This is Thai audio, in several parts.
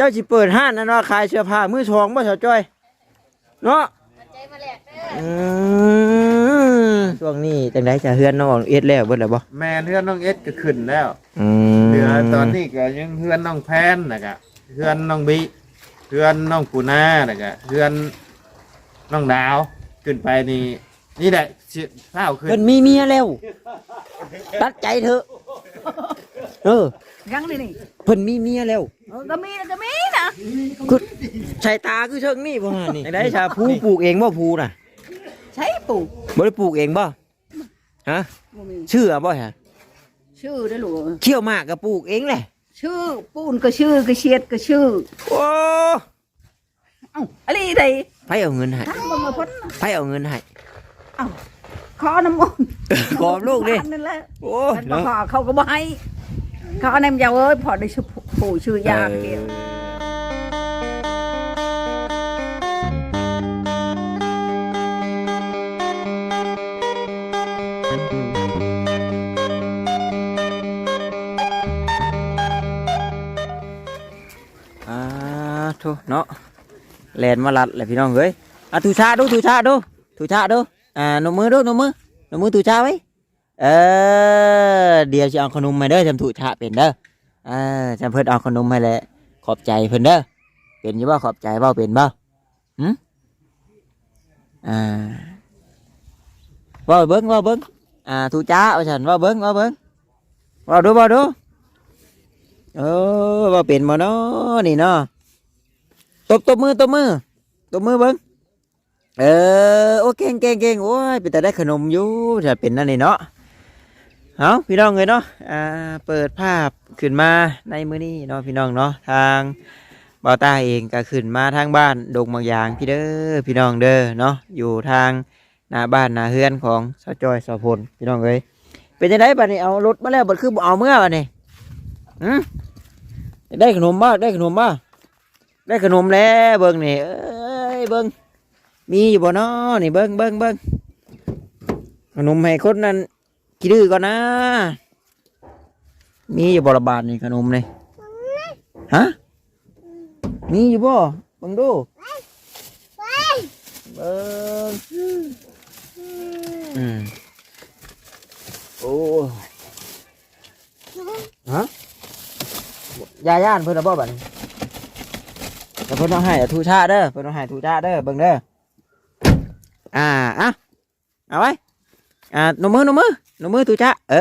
เจ้าสิเปิดห้านนั่นเนาะขายเสื้อผ้ามือสองบ่สาวจ้อย เนาะใจมาแหลกเด้ออืมช่วงนี้จังไดจะเฮือนน้องเอ็ดแล้วเบิดแล้วบ่แม่เฮือนน้องเอ็ดก็ขึ้นแล้วอืมเหลือตอนนี้ก็ยังเฮือนน้องแพนนะครับเฮือนน้องบิเฮือนน้องปูนานะครับเฮือนน้องดาวขึ้นไปนี่นี่แหละสิเท้าขึ้นเพิ่นมีเมียแล้ว ตัดใจเถอะเออ ยังนี่นี่เพิ่นมีเมียแล้วเออก็มีนะก็มีนะคือใช้ตาคือเชิงนี่บ่ฮะนี่จังไดชาผู้ปลูกเองบ่ผู้น่ะใช้ปลูกบ่ได้ปลูกเองบ่ฮะบ่มีชื่อบ่ฮะชื่อได้อลูกเขี้ยวหมากก็ปลูกเองแหละชื่อปูนก็ชื่อกระเชียดก็ชื่อโอ้เอ้าอะไรใดไผเอาเงินให้ทั้งบ่มาพ้นน่ะไผเอาเงินให้เอ้าขอน้ำมนต์ขอลูกดินั่นแหละโอ้มันบ่เนาะขอเขาก็บ่ให้ เขาเอาน้ำยาเอ้ยพอได้ชื่อผู้ชื่อยาเกี่ยวอ่าโทุเนาะแลนมาลัดแหละพี่น้องเอ้ยอะถูชาดูถูชาดูถูชาดูอ่านมมือดูนมมือนมมือถูชาไว้ เออ เดี๋ยวจะเอาขนมมาเด้อจำถูชาเป็นเด้อเออจำเพิ่นเอาขนมให้แหละขอบใจเพิ่นเด้อเป็นอยี่บ่ขอบใจบ่เป็นบ่หืมอ่าว่าเบิ้งว่าเบิ้งอ่าถูจ้าเอาฉันว่าเบิ้งว่าเบิ้งว่าดูว่าดูเออว่าเป็นบ่เนาะนี่เนาะตบตบมือตบมือตบมือเบิ้งเออโอเก่งเก่งเก่งโอ้ยเป็นแต่ได้ขนมอยู่จะเป็นนั่นนี่เนาะ เอาพี่น้องเลยเนาะอ่าเปิดภาพขึ้นมาในมือนี้เนาะพี่น้องเนาะทางเบาตาเองก็ขึ้นมาทางบ้านดงบางยางพี่เด้อพี่น้องเด้อเนาะอยู่ทางหน้าบ้านหน้าเฮือนของสาวจอยสาวพลพี่น้องเอ้ยเป็นจังไดบัดนี้เอารถมาแล้วบัดคือเอาเมื่อบัดนี้อืมได้ขนมบ้าได้ขนมบ้าได้ขนมแล้วเบิ้งนี่เอ้ยเบิ้งมีอยู่บ่เนาะนี่เบิ้งเบิ้งเบิ้งขนมให้คนนั้น กินดื้อก่อนนะ มีอยู่บระบาดนี่ขนมนี่ฮะ มีอยู่บ่บิ่งดูเบิ้งอืมโอ้ฮะยาย่านเพิ่นเอาบ่บัดนี้แต่เพิ่นเอาให้อะทูชาเด้อเพิ่นเอาให้ทูชาเด้อเบิ่งเด้ออ่าอะเอาไว้ อ่าหนมมือหนมมือหนมมือทูชาเอ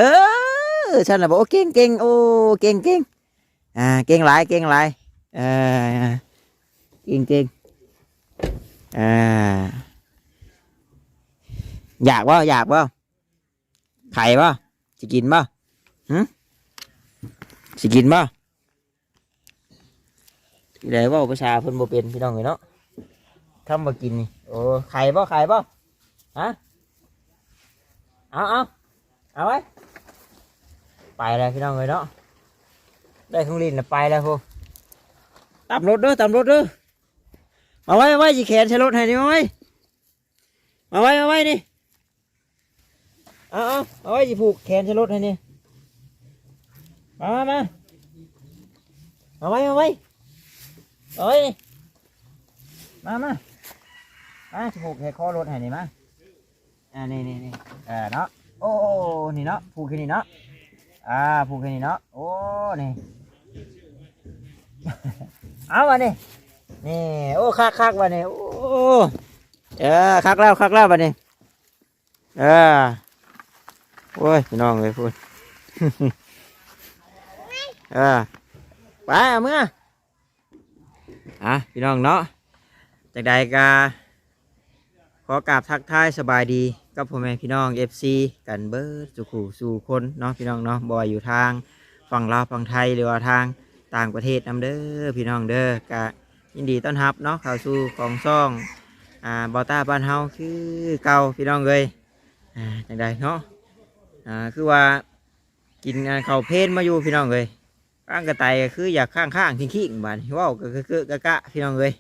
อฉันน่ะบอกโอ้เก่งเก่งโอ้เก่งเก่งอ่าเก่งหลายเก่งหลายเออเก่งเก่งอ่าอยากบ่อยากบ่ไข่บ่สิกินบ่หึสิกินบ่ที่ไหนว่าภาษาเพิ่นบ่เป็นพี่น้องเอ้ยเนาะคำบ่กินนี่โอ้ไข่บ่ไข่บ่ฮะ เอาเอาเอาไว้ ไปแล้วพี่น้องเอ้ยเนาะ ได้ของลินน่ะไปแล้วพูตามรถเด้อตามรถเด้อ มาไว้มาไว้สิแขนใช้รถให้นี่มาไว้ มาไว้มาไว้นี่ เอาเอาเอาไว้สิผูกแขนใช้รถให้นี่ มามา มาไว้มาไว้เอ้ย มามามาจมูกแค่คอรถให้นี่มา อ่านี่นี่นี่เออเนาะโอ้โอ้นี่เนาะผูกแค่นี้เนาะอ่าผูกแค่นี้เนาะโอ้นี่เอาวะนี่นี่โอ้คักคักวะนี่โอ้เออคักแล้วคักแล้ววะนี่เออโอ้ยพี่น้องเลยพูดเออไปเมื่ออะพี่น้องเนาะจากใดก็ ขอกราบทักทายสบายดีกับพ่อแม่พี่น้อง FC กันเบิร์ดสุขูสู่คนเนาะพี่น้องเนาะบ่ว่าอยู่ทางฝั่งลาวฝั่งไทยหรือว่าทางต่างประเทศนำเด้อพี่น้องเด้อก็ยินดีต้อนรับเนาะเข้าสู่ของซ่องอ่าบอต้าบ้านเฮาคือเก่าพี่น้องเลยอ่าจากใดเนาะอ่าคือว่ากินอ่าข้าวเพลนมาอยู่พี่น้องเลยข้างกระต่ายก็คืออยากข้างข้างทิ้งขี้บ้านว้าวก็คือกะกะพี่น้องเลย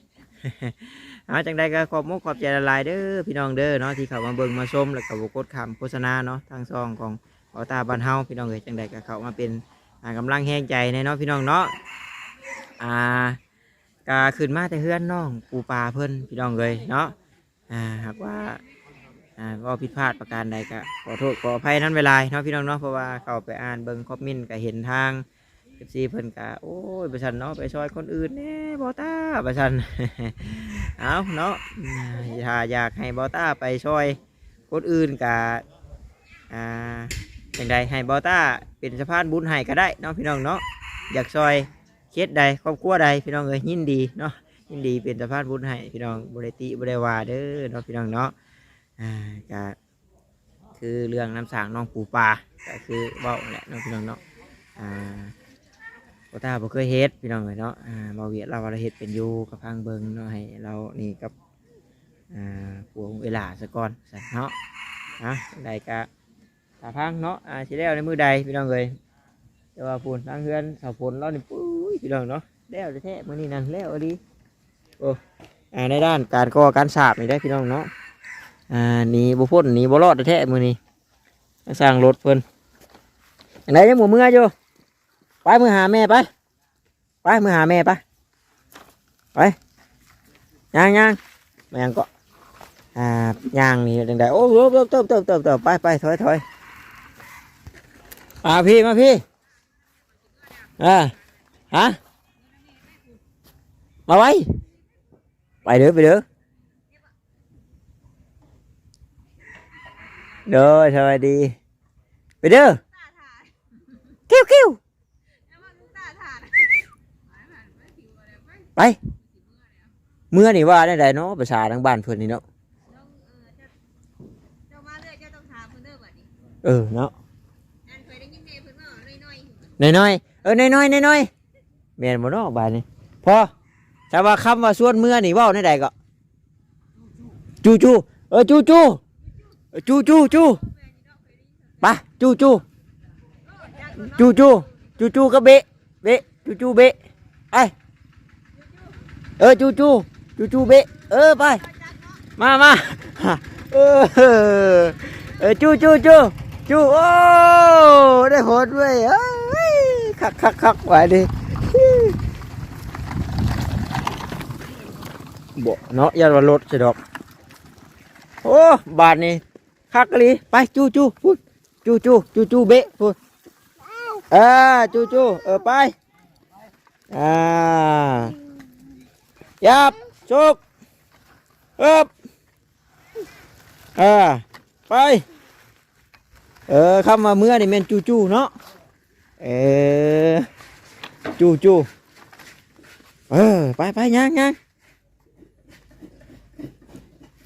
เอาจังใดก็ขอบมุกขอบใจละลายเด้อพี่น้องเด้อเนาะที่เข้ามาเบิ่งมาชมแล้วก็บกดคำโฆษณาเนาะทางซองของออตาบ้านเฮาพี่น้องเลยจังใดก็เข้ามาเป็นอ่ากำลังแห้งใจในเนาะพี่น้องเนาะอ่ากาขึ้นมาแต่เฮือนน้องปูปลาเพิ่นพี่น้องเลยเนาะอ่าหากว่าอ่าว่าผิดพลาดประการใดก็ขอโทษขออภัยนั้นเวลาเนาะพี่น้องเนาะเพราะว่าเข้าไปอ่านเบิ่งคอมเมนต์ก็เห็นทาง FC เพิ่นก็โอ้ยประชันเนาะไปซอยคนอื่นแน่บอต้าประชัน เอาเนาะอ่าถ้าอยากให้บอต้าไปซอยคนอื่นก็อ่าอย่างใดให้บอต้าเป็นสะพานบุญให้ก็ได้เนาะพี่น้องเนาะอยากซอยเคสใดครอบครัวใดพี่น้องเอ้ยยินดีเนาะยินดีเป็นสะพานบุญให้พี่น้องบริติบริวาเด้อเนาะพี่น้องเนาะอ่าก็คือเรื่องน้ำสางน้องปูปลาก็คือเว้าแหละเนาะพี่น้องเนาะอ่า บ่ตาบ่เคยเฮ็ดพี่น้องเอ้ยเนาะอ่าบ่เวียดเราว่าเราเฮ็ดเป็นอยู่กับพังเบิงเนาะให้เรานี่กับอ่าผัวของเวลาซะก่อนซะเนาะอะใดก็ถ้าพังเนาะอ่าสิแล้วในมือใดพี่น้องเอ้ยแต่ว่าพูนทางเฮือนเสาฝนเรานี่ปุ้ยพี่น้องเนาะแล้วแท้ๆมื้อนี้นั่นแล้วอดีโอ้อ่าในด้านการก่อการสาบนี่ได้พี่น้องเนาะอ่าหนีบ่พ้นหนีบ่รอดแท้ๆมื้อนี้สร้างรถเพิ่นอันไหนยังบ่เมื่ออยู่ มือหาแม่ไป ไปมือหาแม่ไป ไปย่างย่างแม่งก็ อ่าย่างนี่ดังใดโอ้โหเติบเติบเติบเติบเติบไปไปถอยถอยมาพี่มาพี่อ่าฮะ มาไว้ ไปเด้อไปเด้อเด้อสวัสดี ไปเด้อคิวคิว ไป เมื่อนี่ว่าได้ไดเนาะภาษาทางบ้านเพิ่นนี่เนาะเจ้ามาเรื่อยเจ้าต้องถามเพิ่นเด้อบัดนี้เออเนาะอันเคยได้ยินแม่เพิ่นว่าน้อยๆน้อยๆเออน้อยๆน้อยๆแม่นบ่เนาะบ้านนี้พอถ้าว่าคำว่าส่วนเมื่อนี่เว้าได้ใดก็จูจูเออจูจูเออจูจูจูไปจูจูจูจูจูจูก็เบะเบะจูจูเบะไป เออจูจูจูจูเบะเออไป มามาเออเออจูจูจูจูโอ้ได้ผลเว้ยเอ้ยคักคักคักไว้ดิบ่เนาะยันว่ารถจะดอก โอ้บาทนี่คักกะลีไปจูจูพูดจูจูจูจูเบะพูดเออจูจูเออไปอ่า ยับชกเอ๊บอ่าไป เออคำว่าเมื่อนี่แม่นจูจูเนาะเออจูจูเออไปไปย่างย่าง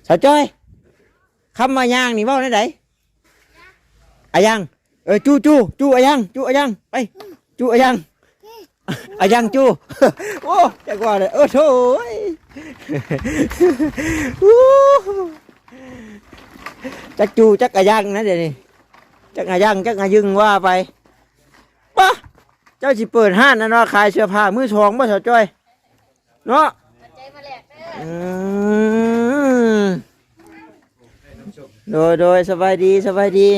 สาวจ้อยคำว่าย่างนี่เว่าได้ไหนอะยังเออจูจูจูอะยังจูอะยังไปจูอะยัง อะยังจูโอ้จักว่าเลยเออโถ่ยอู้จักจูจักกะยังนะเดี๋ยวนี้จักกะยังจักกะยึงว่าไปปะเจ้าสิเปิดห้านนะเนาะขายเสื้อผ้ามือสองบ่เสาจ้อยเนาะปัจจัยมาแลกเด้ออืมโดยโดยสบายดีสบายดี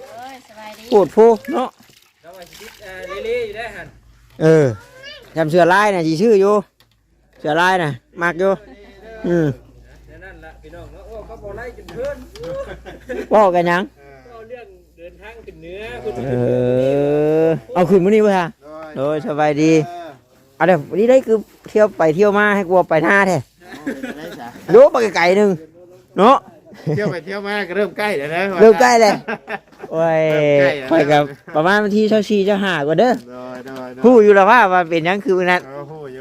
เอ้ยสบายดีพูดพูเนาะ เออทำเสื้อลายน่ะจีชื่ออยู่ เสื้อลายน่ะมักอยู่ อืมนั่นละพี่น้องเนาะโอ้เขาบอกไล่จนเพื่อนว่ากันยังเอาเรื่องเดินทางขึ้นเหนือคุณเออ เอาคืนมื้อนี้ป่ะฮะโดยสบายดีเอาเดี๋ยววันนี้ได้คือเที่ยวไปเที่ยวมาให้กลัวไปหน้าแท้รู้ไปไกลๆหนึ่งเนาะ เที่ยวไปเที่ยวมาก็เริ่มใกล้แล้วนะเริ่มใกล้เลยโอ้ยเริ่มใกล้แล้วไปกับประมาณวันที่เช้าชีเช้าหาก่อนเด้อโดยโดยโดยผู้อยู่แล้วว่าว่าเป็นหยังคือวันนั้นโอ้โหโย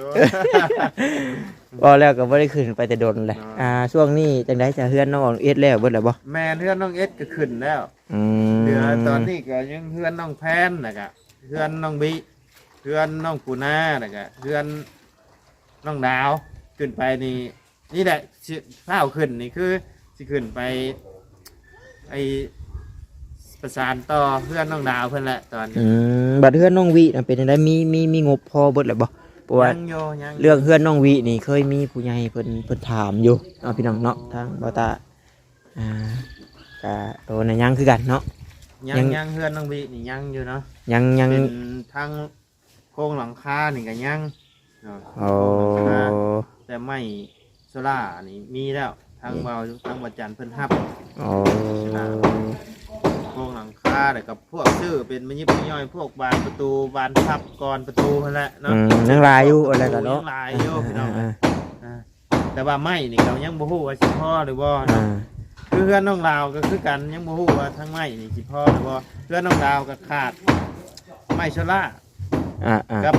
พอแล้วก็บ่ได้ขึ้นไปแต่โดนเลยอ่าช่วงนี้จังไดจะเฮือนน้องเอ็ดแล้วเบิดแล้วบ่แม่เพื่อนน้องเอสก็ขึ้นแล้วอืมเหลือตอนนี้ก็ยังเพื่อนน้องแพนนะครับเพื่อนน้องบิเพื่อนน้องปูนานะครับเพื่อนน้องดาวขึ้นไปนี่นี่แหละสิข้าวขึ้นนี่คือ สิขึ้นไปไอประสานต่อเพื่อนน้องดาวเพื่อนแหละตอนนี้อืมบัดเฮือนน้องวิน่ะเป็นจังไดมีมีมีงบพอเบิดแล้วบ่เพราะว่า ยังโยยังเรื่องเพื่อนน้องวินี่เคยมีผู้ใหญ่เพิ่นเพิ่นถามอยู่เอาพี่น้องเนาะทางบ่าวตาอ่ากะโตในะยังคือกันเนาะ ยังยังยังเพื่อนน้องบินี่ยังอยู่เนาะยังยังเป็นทางโครงหลังคานี่ก็ยังเนาะโอ้โครงหลังคาแต่ไม่โซล่านี่มีแล้ว ทางเบาทางวัดจันทร์เพิ่นฮับโอ้พวกหลังคาแต่กับพวกชื่อเป็นมันยิบมันย่อยพวกบานประตูบานทับกรประตูนั่นแหละอืเนาะมยังลายอยู่อะไรกันเนาะยังลายอยู่พี่น้องอ่าอ่าแต่ว่าไม่นี่เขายังบ่ฮู้ว่าสิพ่อหรือบ่อ่าคือเพื่อนน้องลาวก็คือกันยังบ่ฮู้ว่าทั้งไม่นี่สิพ่อหรือบ่เพื่อนน้องลาวก็ขาดไม่ชล่าอ่าอ่ากับ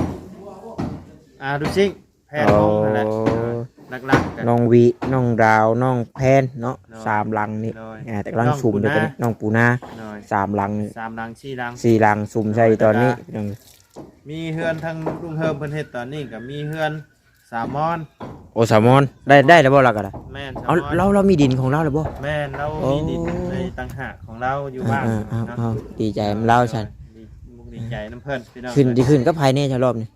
อ่าดูซิงแพทย์ของนั่นแหละโอ้ หลักๆกัน น้องวีน้องดาวน้องแพนเนาะเนาะสามลังนี่โดย อ่าแต่กำลังสุ่มเดี๋ยวเป็นน้องปูนาหน่อยสามลังสามดังสี่ดัง สี่ลังสุ่มใส่ตอนนี้พี่น้องมีเฮือนทางลุงเฮิมเพิ่นเฮ็ดตอนนี้ก็มีเฮือนสามมอนโอสามอนได้ได้แล้วบ่ล่ะกันล่ะแม่นสามเอามอนเราเรามีดินของเราแล้วบ่ แม่นเราโอ้มีดินในต่างหากของเราอยู่บ้านอ่าอ่าเนาะอ่าดีใจมันเล่าฉันดีมุกดีใจน้ำเพิ่นพี่น้องขึ้นดีขึ้นก็ภายในชะรอบนี่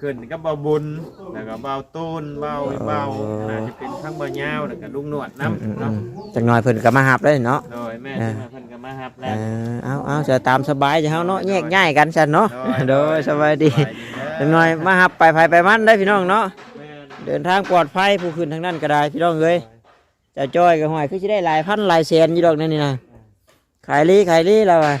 ขึ้นก็เบาบุญแล้วก็เบาตูนเบาเบาอ๋อน่าจะเป็นทั้งเบาเงาวแล้วก็ลุงหนวดน้อืมำอืเนาะมจักหน่อยเพิ่นก็มาหับได้เนาะโดยแม่อ่าที่มาเพิ่นก็มาฮับเอแล้วอเอาเอาจะตามสบายจะเฮาเนาะแยกย้ายกันซั่นเนาะโดยสบายดีสบายดีเด้จักหน่อยมาหับไปภายไปมันได้พี่น้องเนาะแม่นเดินทางปลอดภัยผู้ขึ้นทางนั้นก็ได้พี่น้องเอ้ยเจะจ้อยกับหอยคือสิได้หลายพันหลายแสนอยู่ดอกนั่นนี่นะขายลีขายลีแล้วอะ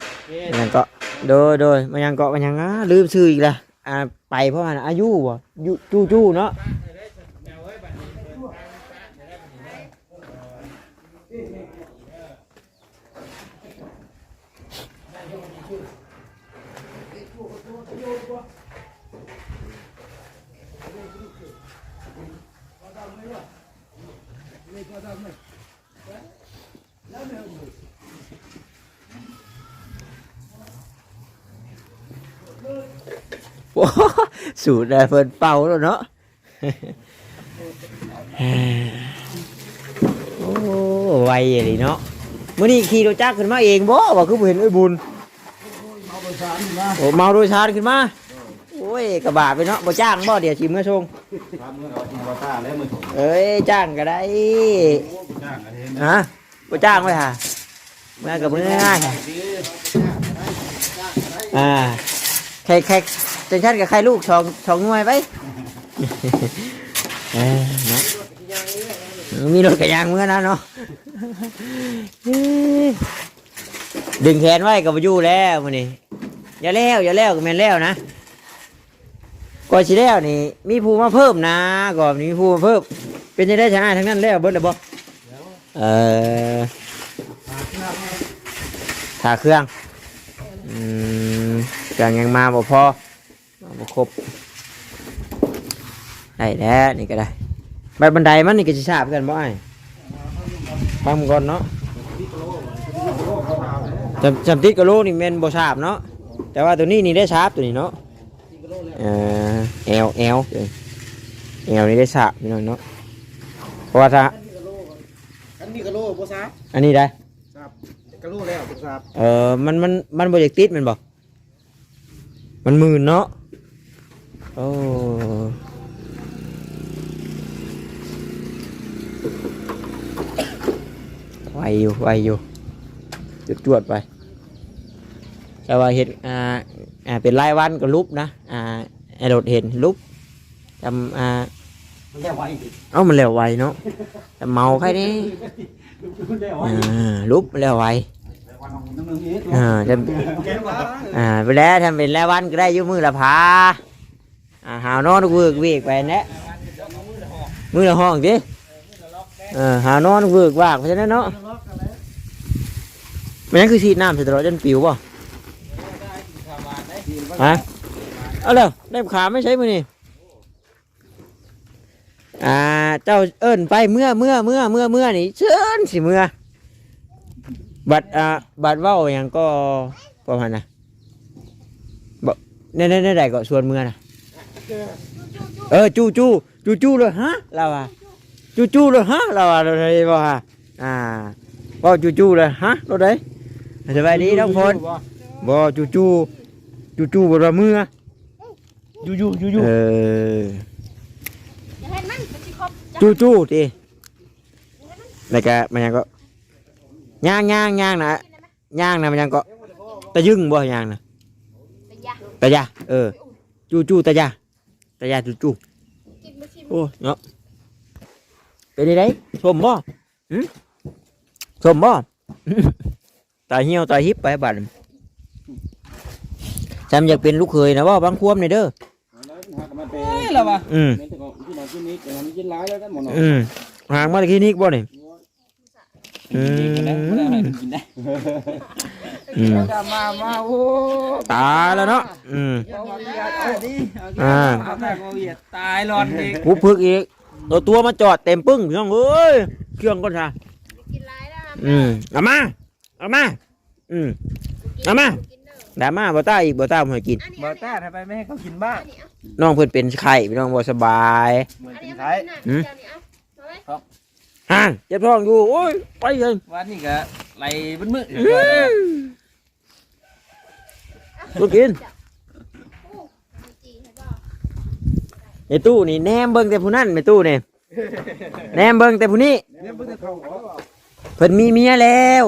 โอเคมันยังเกาะโดยโดยมันยังเกาะมันยังอะลืมชื่ออีกละ อ่าไปเพราะว่าอายุบ่ยุจู้จู้เนาะ โอ้สูตรได้เพิ่นเป่าแล้วเนาะโอ้ไวอย่างนี้เนาะมื้อนี้ขี่รถจักรขึ้นมาเองบ่ว่าคือเห็นไอ้บุญโอ้เมาโดยสารขึ้นมาโอ้ยกระบะไปเนาะบ่จ้างบ่เดี๋ยวสิมื้อส่งเอ้ยจ้างก็ได้ฮะบ่จ้างไว้ห่าเมื่อกับมื้อง่ายๆอ่า ใครใครจังซั่นกับใครลูกสองสองหน่วยไปเออเนาะมีรถกระยางเมื่อนะเนาะดึงแขนไว้กับยูแล้วมันนี่อย่าแล้วอย่าแล้วก็แม่นแล้วนะก่อนสิแล้วนี่ มีผู้มาเพิ่มนะก่อนมีผู้มาเพิ่ม เป็นยังได้ชนะทั้งนั้นแล้วเบิดแล้วบ่เออถ่าเครื่องอืม เครื่องยังมาบ่พอมาบ่ครบได้แล้วนี่ก็ได้บัดบันไดมันนี่ก็สิทราบกันบ่ไอ้ฟังก่อนเนาะจำจำติดกะโลนี่แม่นบ่ทราบเนาะแต่ว่าตัวนี้นี่ได้ทราบตัวนี้เนาะเอ่อแอลแอลแอลนี่ได้ทราบพี่น้องเนาะเพราะว่าถ้าอันนี้กะโลบ่ทราบอันนี้ได้กะโลแล้วบ่ทราบเออมันมันมันบ่อยากติดแมันบ่ มันหมื่นเนาะโอ้ไวอยู่ไวอยู่จุดจวดๆไป แต่ว่าเห็นอ่าอ่าเป็นรายวันก็ลุบนะอ่าไอ้โดดเห็นลุบจำอ่ามันได้ไวเอ้ามันเร็วไวเนาะแต่เมาแค่นี้มันได้ไวอ่าลุบเร็วไววันข อ่าจะอ่าไปแล้วทำเป็นแล้ววันก็ได้ยุ่มือละพาอ่าหาวนอนเวิร์กเวกไปนี่ยมือละห้องดิเออหาวนอนเวิร์กวากเพราะฉะนั้นเนาะมันนั่นคือสีดน้ำใส่ตลอดจนปิวป่ะฮะเอาเร็วได้ขาไม่ใช่มือนี่อ่าเจ้าเอิ้นไปเมื่อเมื่อเมื่อเมื่อเมื่อนี่เชิญสิเมื่อ บัดอ่าบัดเว้าอย่างก็ประมาณน่ะบ่ในในในใดก็ชวนเมื่อน่ะ เออจู้จู้จู้จู้เลยฮะเราอะจู้จู้เลยฮะเราอะเราเลยบ่ฮะอ่าบ่จู้จู้เลยฮะเราได้สบายดีน้องพลบ่จู้จู้จู้จู้บ่ว่าเมื่ออยู่อยู่อยู่อยู่เอออย่าเห็นมันมันสิครบจู้จู้ติแล้วก็มันยังก็ ย่างย่างย่างนะย่างนะมันยังก็ตะยึงบ่ย่างนะตะยาเออจู้จู้ตะยาตะยาจู้จู้กินมันอ้เนาะเป็นไงชมบ่หึชมบ่ตาเหี่ยวตาฮิปไปบัดจำอยากเป็นลูกเคยนะว่าบางควมนี่เด้อหาเอืมเป็นแต่ของที่ไหนที่นี้แต่มันกินร้ายแล้วะอืมห่างมาที่นิกบ่เนี่อืมกินได้ไม่ได้ให้กินได้อืมมามาโอ้ตายแล้วเนาะอืมเอาดิเอาดิอ่าเอาแต่มาเวียดตายรอนอีกกูพึกอีกตัวตัวมาจอดเต็มปึ้งพี่น้องเอ้ยเครื่องก็ช่ากินร้ายนะครับอืมเอามาเอามาอืมเอามาดราม่าบ่ต้าอีกบ่ต้าบ่ให้กินบอต้าทำไมไม่ให้เขากินบ้างน้อาน้องเพิ่นเป็นไข้พี่น้องบ่สบาย เหมือนอันกินี้นเอาไทมายกินน่ะหืมเจ้านี่เอาเอาไว้ ห่านเจ็บท้องอยู่โอ้ยไปเลยวันนี้ก็ไหลบึ้นมือลูกกินโอ้มีจีให้บ่ในตู้นี่แนมเบิ่งแต่ผู้นั้นในตู้นี่แนมเบิ่งแต่ผู้นี้เนี่ยเพิ่งจะเข้าออกเพิ่นมีเมียแล้ว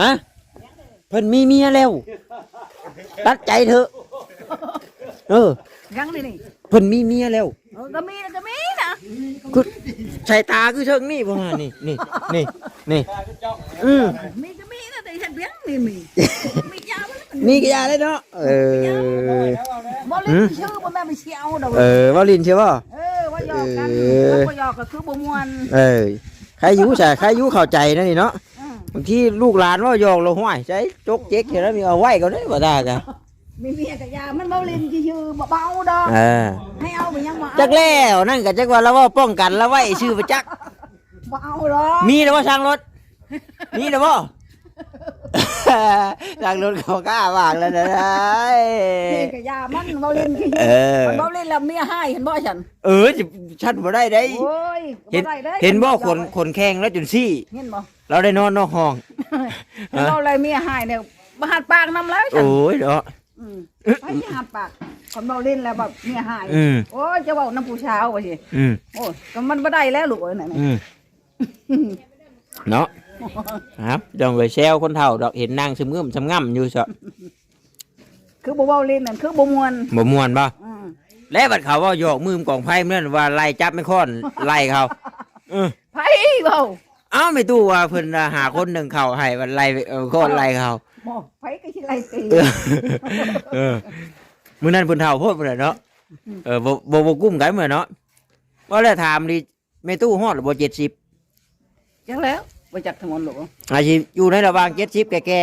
ฮะเพิ่นมีเมียแล้ว ตัดใจเถอะเออยังนี่นี่ เพิ่นมีเมียแล้วเออก็มีนะก็มีนะคือสายตาคือเชิงนี่บ่ฮะนี่นี่นี่นี่อืมมีก็มีนะแต่ฉันเลี้ยงนี่มีมียามันมีกี่อยางเลยเนาะเออบ่เล่นชื่อบ่แม่ไปเชียวดอกเออว่าลินใช่ป่ะเออว่าหยอกกันเออแล้วบ่หยอกก็คือบ่ม่วนเออใครอยุใช่ใครอยุเข้าใจนะนี่เนาะอืมบางทีลูกหลานว่าหยอกเราห้วยใจจกเจ๊กเห็นแล้วมีเอาไว้ก็ได้บ่ได้กะ มีเมียกับยามันบ่เล่นชื่อๆบ่เบาดอกเออให้เอาไปยังบ่เอาจักแล้วนั่นก็จักว่าแล้วว่าป้องกันแล้วไว้ชื่อประจักษ์บ่เอาดอกมีแล้วว่าช่างรถ มีแล้วบ่ช่างรถเขากล้าวางแล้วนะ เมียกับยามันบ่เล่นชื่อเออมันบ่เล่นแล้วเมียให้เห็นบ่ฉันเออจะชัดบ่ได้ได้ โอ้ยเห็นบ่ได้ด้เห็นบ่คนคนแข่งแล้วจนซี่ เห็นบ่เราได้นอนนอกห้อง เห็นบ่อะไรเมียให้เนี่ยบ่หัดปากนำแล้วฉันโอ้ยเนาะ อืมไปสิหัดปากคนบ่เล่นแล้วแบบเมียให้อืมโอ้ยจะเว้าน้ำผู้ชาวว่าสิอืมโอ้ยก็มันบ่ได้แล้วลูกเอ้ยนั่นน่ะอืมเนาะครับดองเลยแซวคนเฒ่าดอกเห็นนางซึมงึมซึมง่ำอยู่ซะคือบ่เว้าเล่นนั่นคือบ่ม่วนบ่ม่วนบ่อืมและบัดเขาว่าหยอกมือมกองไพ่เมื่อนว่าไล่จับไม่ค้อนไล่เขาเออไผเว้าเอ้าไม่ตู้ว่าเพิ่นน่ะหาคนหนึ่งเขาให้มันไล่เออค้อนไล่เขา บ่ไผก็สิไล่ตีเออเออมื้อนั้นเพิ่นเฒ่าโพดพุ่นน่ะเนาะเออบ่บ่บ่กุ้มกันเหมือนเนาะว่าแล้วถามดิแม่ตู้ฮอดหรือบ่70จังแล้วบ่จักทั้งหมดลูกอาชีพอยู่ในระหว่าง70แก่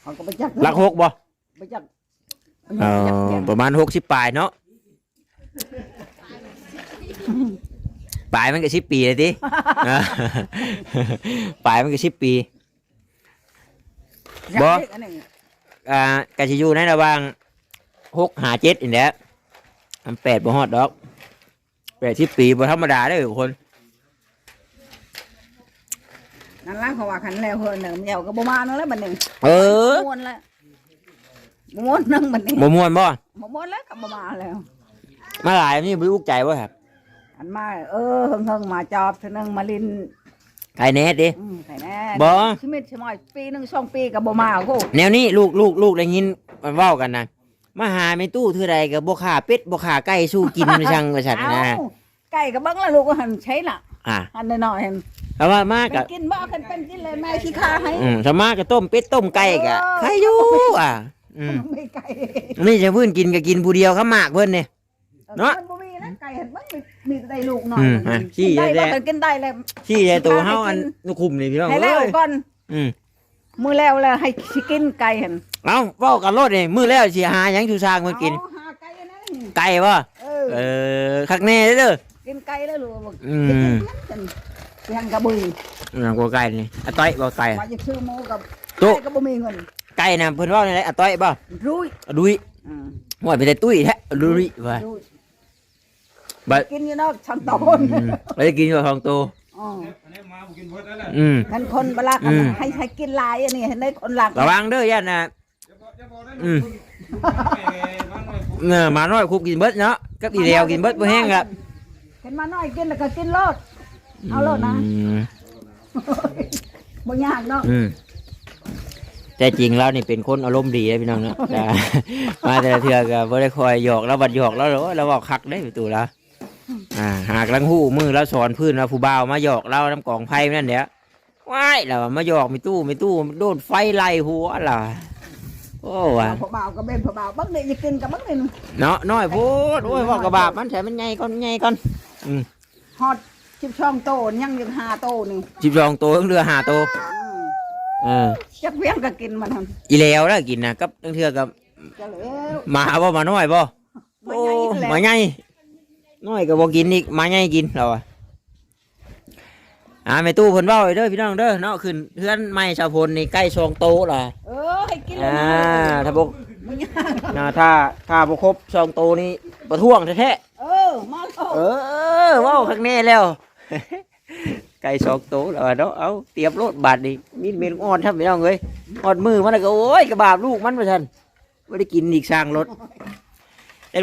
เขาก็บ่จักๆหลักหกบ่บ่จักเออประมาณ60ปลายเนาะปลายมันก็10ปีเลยติเออปลายมันก็10ปี บ่บ่ อันนี้อ่ากะสิอยู่ในระหว่างหกหาเจ็ดอีกแหล้วอันแปดบ่ฮอดดอกแปดสิบปีบ่ธรรมดาได้อทุกคน นั่นล่ะเขาว่าคันแล้วเพิ่นน่ะมันเหี่ยวก็บ่มานั่นแหล้วบัดนี้เออม่วนแล้วบ่ม่วนนั่งบัดนี้บ่ม่วนบ่บ่ม่วนแล้วก็บ่มาแล้ว มาหลายนี่บ่อุกใจบ่ครับอันมาเออเฮิงๆมาจอบเทื่อนึงมาลิน ใครแน่ดิ อืมไผแน่บ่ ชีวิตชะมอยปีหนึงสองปีก็บ่มาโอ้แนวนี้ลูกลูกลูกได้ยินมันเว้ากันนะมาหาไม่ตู้เท่าใดก็บ่ขาเป็ดบ่ขาไก่สู้กินไปช่างว่าซั่นนะเอ้าไก่ก็เบิ่งแล้วลูกก็หันใช้ล่ะอ่าอันน้อยๆหั่นเพราะว่ามาเป็ก็นกินบ่คันเป็นกินเลยแม่ขี้คาให้ อืมสมาก็ต้มเป็ดต้มไก่ก็ใครอยู่อะอืมไม่ไก่นี่จะเพิ่นกินก็กินผู้เดียวเขามากเพิ่นนี่เนาะ มันบ่ มีนะไก่เห็นมันมีมีแต่ได้ลูกน้อยอืมอะขี้กินได้แย่บ่ๆคันกินได้แล้วที่ใหญ่โตเฮาอันนุคุมนี่พี่น้องให้แล้วเอ้ยก่อนอืมมื้อแล้วแล้วให้สิกินไก่หั่นเอ้าเว้ากันรถนี่มื้อแล้วสิหาหยังชูซางมากิน เอาหาไก่อันนั้นไก่บ่เออเออคักแน่เด้อกินไก่แล้วลูกบอกอืม กินกันยังกระบุยอืมกว่าไก่นี่อะต้อยบ่ไก่มาจะซื้อหมูกับตุ๊ ไก่ก็บ่มีเงินไก่น่ะเพิ่นเว้าในไรอะต้อยบ่รุยอะดุยอืมหมดไปแต่ตุ้ยแท้อะดุยว่ารุย บัด กินอยู่นอกช่างโตนอืมแล้วจะกินอยู่ทองโต อ๋ออันนี้มากินเพิ่นแล้วแหละอืมกันคนบลากันอืม ให้ให้กินหลายอันนี้เห็นได้คนหลักระวังเด้อย่านน่ะจะบอกได้อืมมันเลยเออหมาน้อยคุบกินเบิดเนาะกับอีเดียวกินเบิดบ่แห้งครับเห็นมาน้อยกินแล้วก็กินโลด เอาโลดนะอืมบ่ยากเนาะอืมแต่จริงแล้วนี่เป็นคนอารมณ์ดีนะพี่น้องเนาะแต่ มาแต่ละเทือก็บ่ได้คอยหยอกแล้วบัดหยอกแล้วเหรอเราบอกคักได้ประตูละ อ่าหากลังหู้มือแล้วสอนพื้นว่าผู้บ่าวมาหยอกเราน้ำกองไผ่นั่นเดี๋ยวว้ายเรามาหยอกมีตู้มีตู้โดนไฟไล่หัวเราโอ้ว่ะพอเบาก็เป็นพอเบาบักเด็กจะกินกับบักเด็กเนาะน้อยพูดโอ้ยบอกกระบาบมันใส่มันใหญ่ก่อนใหญ่ก่อนฮอดชิบช่องโตนยังยังหาโตหนึ่งสิบสองตัวเรือหาตัวอืมเออจักเวียงก็กินมันทอีแล้วแล้วกินนะกับตั้งเทือกับำจะแล้วหมาบ่มาน้อยบ่มาโอ้ น้อยก็บ่กินอีกหมาใหญ่กินเราอะอ่าแม่ตู้เพิ่นเว้าไว้เด้อพี่น้องเด้อเนาะขึ้นเพื่อนไม้ชาวพลนี่ใกล้ช่องโตะล่ะเออให้กินเลยอ่านะถ้าบ่มันยากนะถ้าถ้าบ่ครบช่องโตะนี่บ่ท่วงแท้เออมาโตๆเออเว้าข้างแน่แล้ว ไก่ช่องโตะแล้วอะเนาะเอาเตรียมรถบาดนี่มีดเมนอ่อนครับพี่น้องเอ้ยอ่อนมือมันแล้วก็โอ้ยกระบาบลูกมันว่าซั่นบ่ได้กินอีกสร้างรถ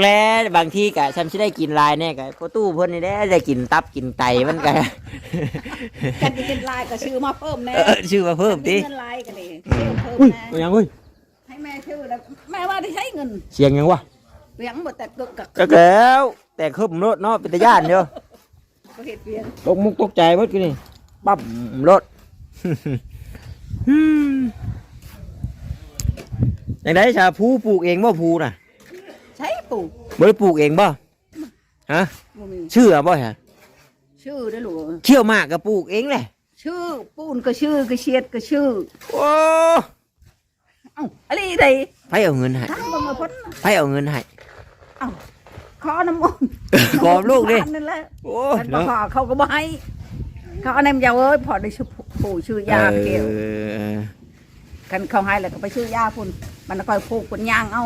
แรกๆบางทีกะฉันสิได้กินหลายแน่กะพอตู้เพิ่นนี่ได้ได้กินตับกินไตมันกะกันจะกินลายก็ชื่อมาเพิ่มแน่เออชื่อมาเพิ่มติเงินลายกันเลยชื่อเพิ่มอุ้ยแน่เอายังอุ้ยให้แม่ชื่อแล้วแม่ว่าได้ใช้เงินเสียงยังวะเวียงหมดแต่กึกกับก็แล้ว แต่คึบรถเนาะเป็นตาย่านเดียวก็เห็ดเวียงตกมุกตกใจหมดกินนี่ปั๊บรถอืมยังไงชาผูปลูกเองบ่ผูน่ะใช้ ปลูกบ่ได้ปลูกเองบ่ฮะบ่มีชื่ออะบ่ฮะชื่อได้หรือเขี้ยวหมากก็ปลูกเองแหละชื่อปูนก็ชื่อก็เชียดก็ชื่อโอ้เอ้าอะไรใดไผเอาเงินให้ทั้งบ่มาพ้นไผเอาเงินให้ขอน้ำมันต์ขอลูกดินั่นแหละโอ้มันบ่เนาะขอเขาก็บ่ให้เขาเอาน้ำยาเอ้ยพอได้ชื่อผู้ชื่อยาเกี่ยวเออกันเขาให้แล้วก็ไปชื่อยาพุ่นมันก็อยผูกพุ่นย่างเอา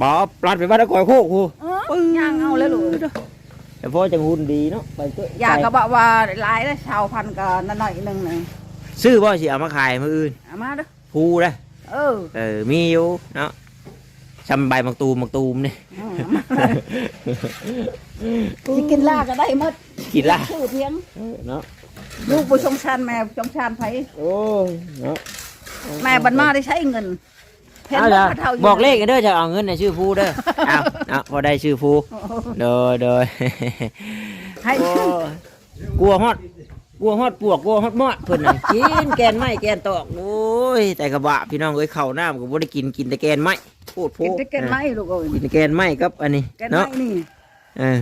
บอปลัดไปบ้านตะกอยโคกครูเออย่างเอาแล้วลูกแต่พ่อจะหุ่นดีเนาะไปเถอะยาก็บอกว่าหลายแล้วชาวพันธุ์ก็นั่นหน่อยหนึงนึงซื้อบ่สิเอามาขายมื้ออื่นเอามาเด้อภูนะเออเออมีอยู่เนาะชำใบมักตูมมักตูมนี่อืมสิกินลาก็ได้หมดกินละชื่อเพียงเออเนาะลูกผู้ชงชานแม่ชงชานไผโอ้ยเนาะแม่บันมาได้ใช้เงิน เห็นเอาว่าล่ะเท่ายู่บอกเลขกันเด้อจะเอาเงินในชื่อภูเด้อเอาเนาะพอได้ชื่อภูโอ้โหโดยโดยให้โอ้ยกลัวฮอดกลัวฮอดปวกกลัวฮอดหมอดเพิ่นน่ะกินแกนไม้แกนตอกโอ้ยแต่กระบะพี่น้องเอ้ยข้าวน้ำก็บ่ได้กินกินแต่แกนไม้พูดโพกินได้แกนไม้ลูกเอ้ยกินแต่แกนไม้กับอันนี้แกนไม้เนาะนี่เออ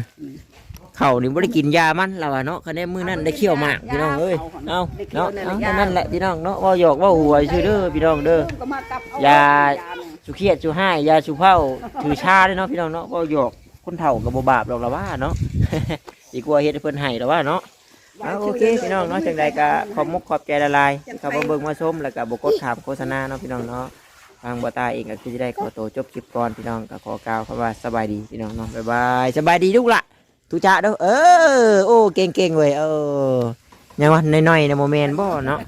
เขานี่บ่ได้กินยามันแล้วอะเนาะคะแนนมื้อนั้นได้เคี่ยวหมากพี่น้องเอ้ยเอาเนาะเอานั่นแหละพี่น้องเนาะเว่าหยอกเว่าหัวชื่อเด้อพี่น้องเด้อก็มากับเยาเนี่ยสุเครียดสุให้ยาสุเผาถือชาเด้อเนาะพี่น้องเนาะเว่าหยอกคนเฒ่าก็บ่บาปหรอกล่ะว่าเนาะดีกว่าเฮ็ดให้เพิ่นให้ล่ะว่าเนาะเอาโอเคพี่น้องเนาะจังใดก็ขอบมุกขอบใจละลายที่เขามาเบิ่งมาชมแล้วก็บ่กดถามโฆษณาเนาะพี่น้องเนาะทางบ่ตาเองก็คือจะได้ขอตัวจบคลิปก่อนพี่น้องก็ขอกล่าวคำว่าสบายดีพี่น้องเนาะบ๊ายบายสบายดีลูกละ ทุจ่าเด้อเออ โอ้เก่งเก่งๆเว้ยเออยังวะน้อยๆนะโมเมนต์บ่เนาะ